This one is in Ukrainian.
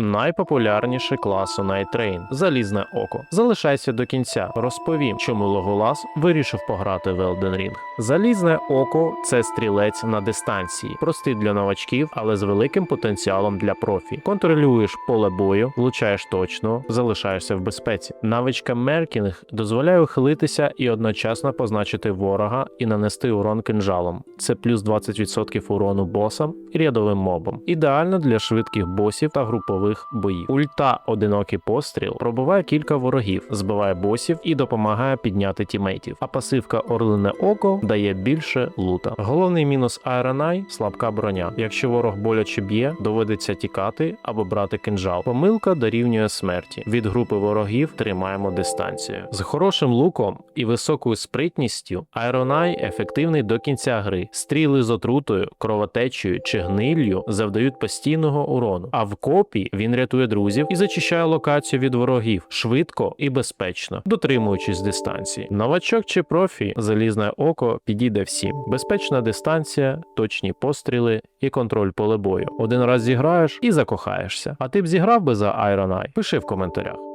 Найпопулярніше класу Train – Залізне око. Залишайся до кінця. Розповім, чому Логолас вирішив пограти в Elden Ring. Залізне око це стрілець на дистанції, простий для новачків, але з великим потенціалом для профі. Контролюєш поле бою, влучаєш точно, залишаєшся в безпеці. Навичка Меркінг дозволяє ухилитися і одночасно позначити ворога і нанести урон кинжалом. Це плюс 20% урону босам і рядовим мобам. Ідеально для швидких босів та групових боїв. Ульта одинокий постріл пробиває кілька ворогів, збиває босів і допомагає підняти тімейтів. А пасивка Орлине Око дає більше лута. Головний мінус Eye – слабка броня. Якщо ворог боляче б'є, доводиться тікати або брати кинжал. Помилка дорівнює смерті. Від групи ворогів тримаємо дистанцію. З хорошим луком і високою спритністю Eye ефективний до кінця гри. Стріли з отрутою, кровотечею чи гниллю завдають постійного урону. А в копі він рятує друзів і зачищає локацію від ворогів швидко і безпечно, дотримуючись дистанції. Новачок чи профі, залізне око підійде всім. Безпечна дистанція, точні постріли і контроль поле бою. Один раз зіграєш і закохаєшся. А ти б зіграв би за Iron Eye? Пиши в коментарях.